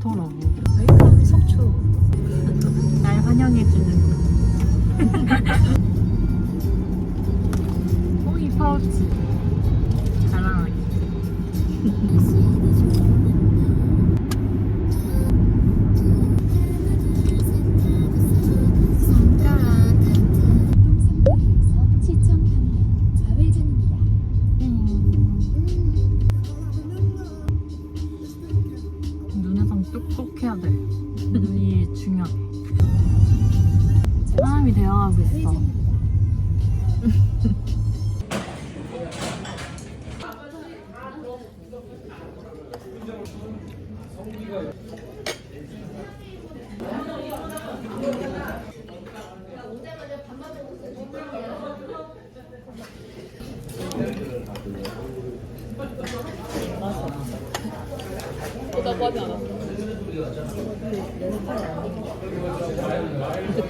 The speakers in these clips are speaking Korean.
좋더라고. 웰컴 속초. 날 환영해주는 곳. 호이 파우치. 자랑하기.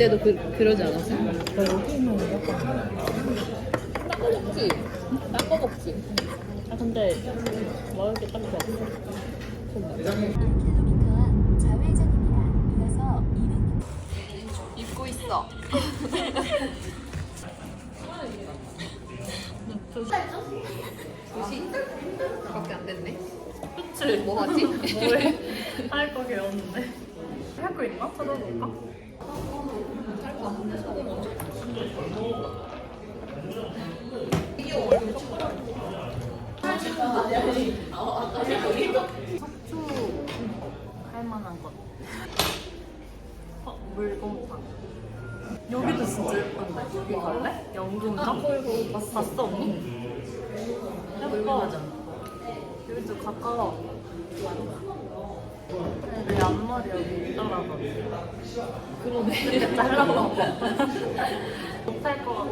그때도 그, 그러지 않았어? 딴거 먹지? 딴거 먹지? 아 근데 먹을 게 딱히 없어. 1km 좌회전입니다. 이어서 200m 입고 있어 도시? 밖에 안 됐네 그치? 뭐 하지? 뭐해? 할거 개었는데. 할 거 있나? 찾아볼까? 속초 할 만한 것. 어, 물곰탕. 여기도 진짜 예쁜데. 여기 갈래? 연금가? 봤어, 봤어 언니? 예뻐. 여기도 가까워. 여기 있더라고. 그러네. 잘라봐. 못할 것 같아.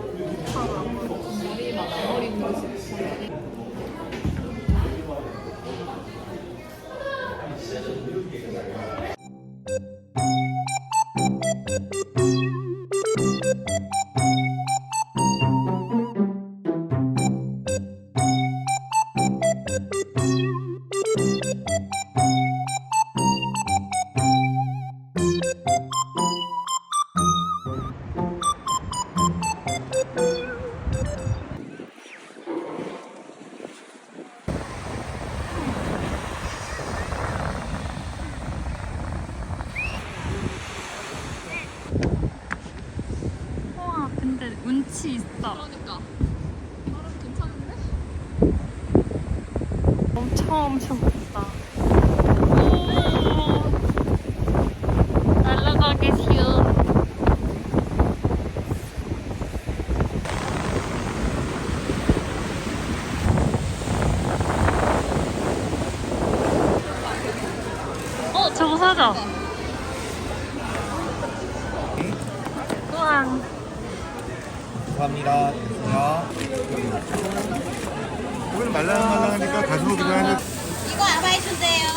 머리만 앞머리 보고 싶 운치 있어. 그러니까 사람 괜찮은데? 엄청 엄청 크다. 오, 날아가기 쉬운. 어, 저거 사자. 우와. 감사합니다. 야. 오늘 말랑말랑하니까 가슴을 그냥 하는 이거 아바이 주세요.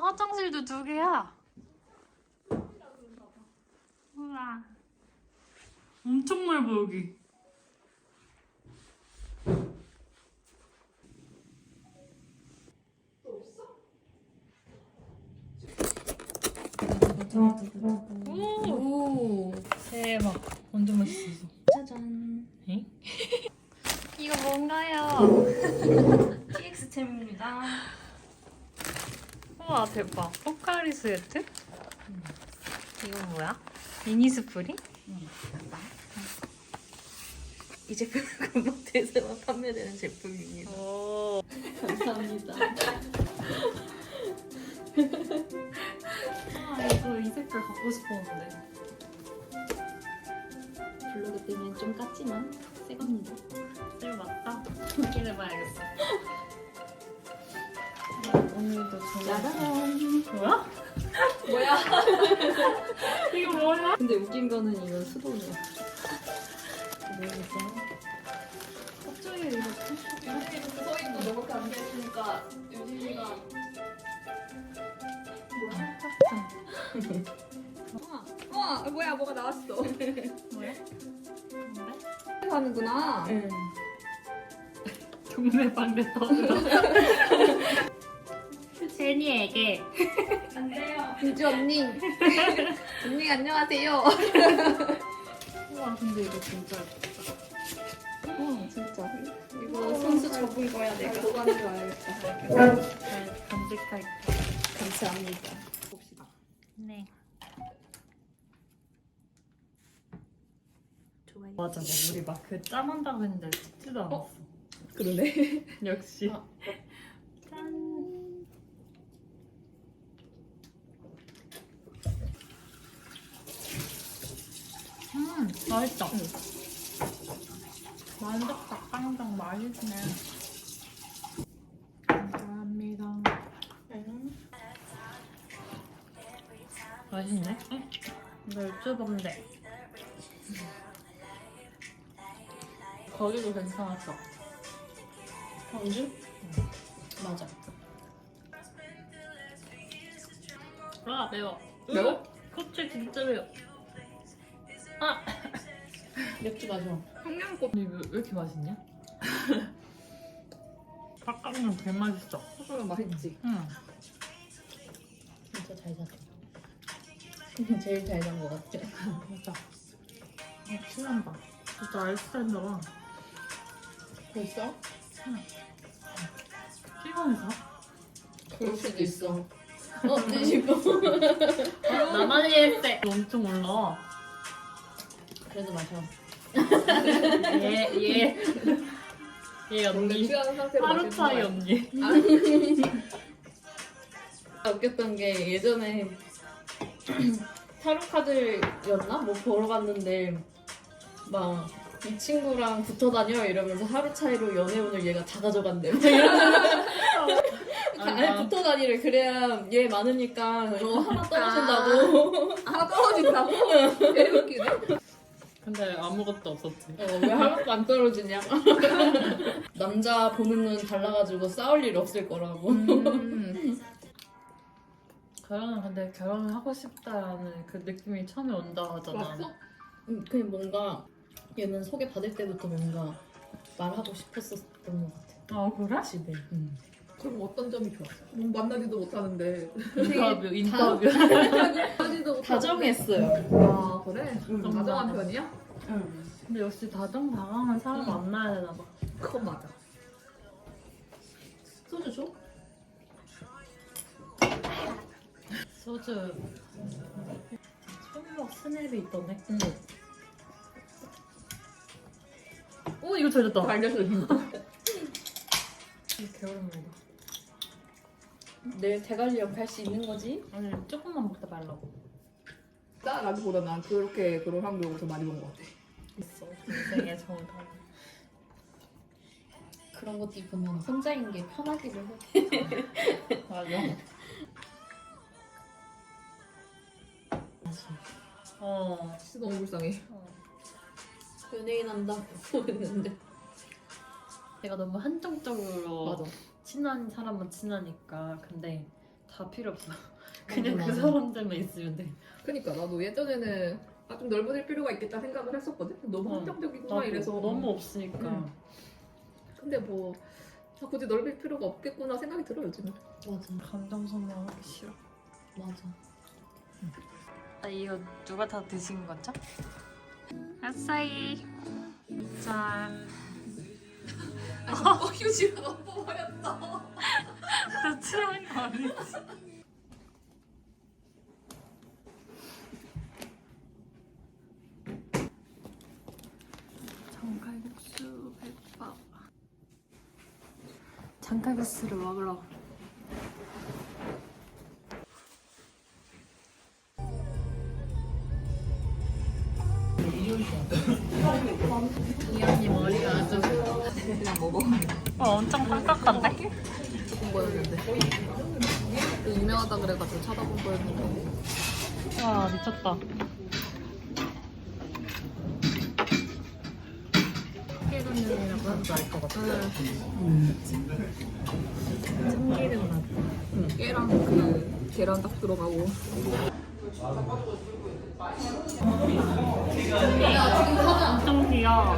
화장실도 두 개야. 우와. 엄청 넓어 여기. 오, 오 대박. 완전 맛있어. 짜잔. 에? 이거 뭔가요? TX템입니다. 우와 대박. 포카리 스웨트? 이건 뭐야? 미니스프리? 이 제품은 금박대에서만 판매되는 제품입니다. 오. 감사합니다. 아 이거 이 색깔 갖고 싶었는데. 블로그 때문에 좀 깠지만 새 겁니다. 이거 맞다. 확인해봐야겠어. 오늘도. 짜잔. 뭐야? 뭐야? 이거 뭐야? 근데 웃긴 거는 이건 수동이야. 갑자기 이렇게 유진이도 서 있고 너밖에 안 됐으니까 유진이가 뭐야? 와, 와 뭐야 뭐가 나왔어. 뭐야? 하는구나. 동네방네 떠들어 제니에게 유지 언니. 언니 안녕하세요. 우와 근데 이거 진짜 예쁘다 어 진짜. 이거 선수 접은 거야 내가. 보관해 가야겠다. 잘 간직할게 감사합니다. 봅시다. 네 좋아요. 맞아 우리 막그 짠한다고 했는데 찍지도 않았어 그러네. 역시 아. 음, 맛있다. 완전 닭강정 맛있네. 감사합니다. 맛있네. 응? 이거 유튜브인데. 거기도 괜찮았어. 광주? 맞아. 아 매워. 매워? 껍질 진짜 매워. 아 맥주 마셔. 청양고 근데 이거 왜 이렇게 맛있냐? 닭강정 개 맛있어. 소스는 맛있지. 응. 진짜 잘 잤어. 제일 잘 잔 것 같아. 진짜. 아, 친한다. 진짜 알스타인더가 벌써? 시간에서 그럴 수도 있어. 어, 네 싶어. 나만 이해했대. 엄청 올라. 그래도 마셔. 얘, 얘. 얘 원래 언니. 취한 상태로 하루 마시는 차이 거야. 언니. 웃겼던 게 예전에 타로 카드였나? 뭐 보러 갔는데 막 이 친구랑 붙어 다녀 이러면서 하루 차이로 연애운을 얘가 다 가져간대. 막 이러면서 아예 붙어 다니래. 그래야 얘 많으니까 어, 하나 떨어진다고. 하나 떨어진다고? 되게 웃기네. 근데 아무것도 없었지. 어, 왜 하나도 안 떨어지냐? 남자 보는 눈 달라가지고 싸울 일 없을 거라고. 음. 결혼은 근데 결혼을 하고 싶다라는 그 느낌이 처음에 온다 하잖아. 왔어? 음, 그냥 뭔가 얘는 소개 받을 때부터 뭔가 말하고 싶었었던 것 같아. 아 그래? 집에. 음. 그럼 어떤 점이 좋았어? 음, 만나지도 못하는데. 인터뷰 인터뷰. 못하는데. 다정했어요. 아 그래? 음. 다정한 편이야? 근데 역시 다정다감한 사람 만나야 되나 봐. 그건 맞아. 소주 줘? 소주. 손목 스냅이 있던데. 응. 오 이거 잘했다. 알려줘. 이거 개오랜만이다. 내일 대관리역 갈수 있는 거지? 아니 조금만 먹다 말라고. 짜라기보다 난 그렇게 그런 확률을 더 많이 본 것 같아. 있어. 인생의 정답. 그런 것도 보면 혼자인 게 편하기도 해. 맞아. 어. 진짜 너무 불쌍해. 연예인 한다고 했는데. 내가 너무 한정적으로 맞아. 친한 사람은 친하니까 근데 다 필요 없어. 그냥 그. 사람들만 있으면 돼. 그러니까 나도 예전에는 아, 좀 넓어질 필요가 있겠다 생각을 했었거든. 너무 어. 한정적이구나 나도 이래서. 너무 없으니까. 음. 근데 뭐 아, 굳이 넓힐 필요가 없겠구나 생각이 들어 요즘은. 맞아. 감정 소모하기 싫어. 맞아. 아 이거 누가 다 드신 거죠? 아싸이. 짠. 어, 휴지가 너무 버렸다. 나 취한 거 아니지? 그래가지고 쳐다본 거였는데. 와 미쳤다 참기름이라고 하면 알것 같아. 참기름 맛. 응, 깨랑 그 계란 딱 들어가고. 엄청 귀여워.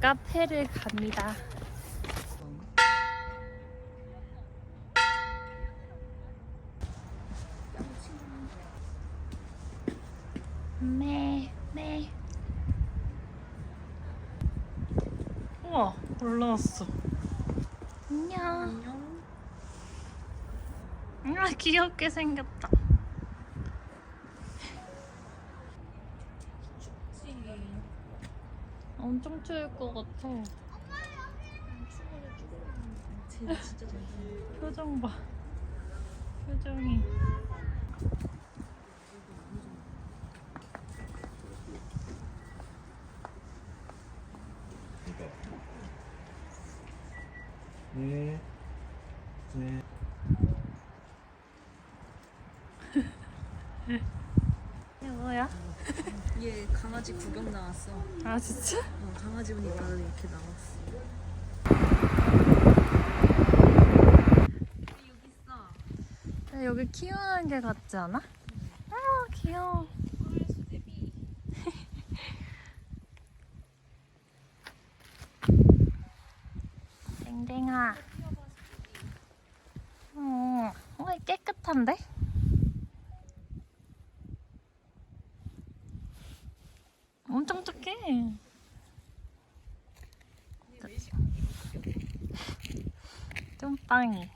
카페를 갑니다. 네, 네. 우와, 올라왔어. 안녕. 아, 귀엽게 생겼다. 엄청 추울 것 같아. 표정 봐. 표정이. 네. 네. 이게 뭐야? 얘 강아지 구경 나왔어. 아 진짜? 어, 강아지 보니까 이렇게 나왔어. 여기 있어. 여기 키우는 게 같지 않아? 아 귀여워. 땡땡아. 어, 어 깨끗한데? 엄청 착해. 쫌빵이.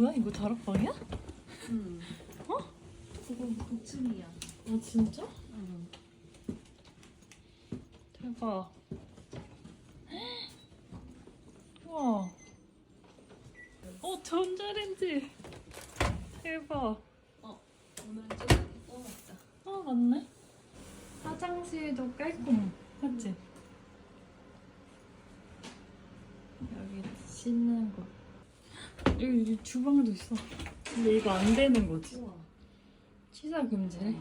뭐야 이거 다락방이야? 응. 어? 그건 9층이야. 아 진짜? 응. 대박. 우와. 어 전자레인지. 대박. 오늘은 좀 꺼먹자. 아 맞네. 화장실도 깔끔. 맞지? 여기 씻는 거. 여기, 여기 주방도 있어. 근데 이거 안 되는 거지? 취사 금지네.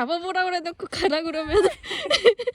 잡아보라 그래놓고 가라 그러면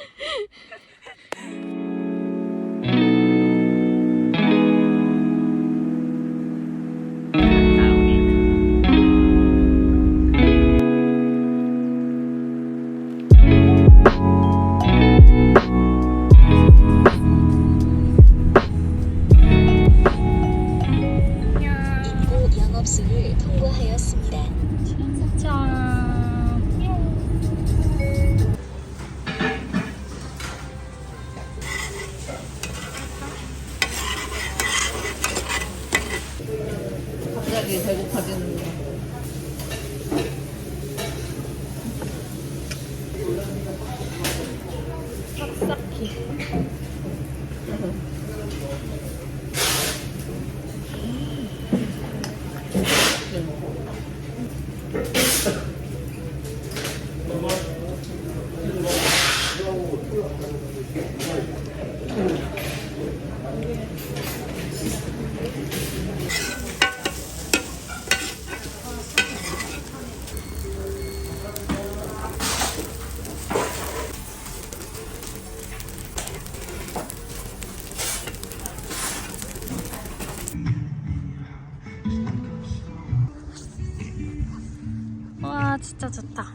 좋다.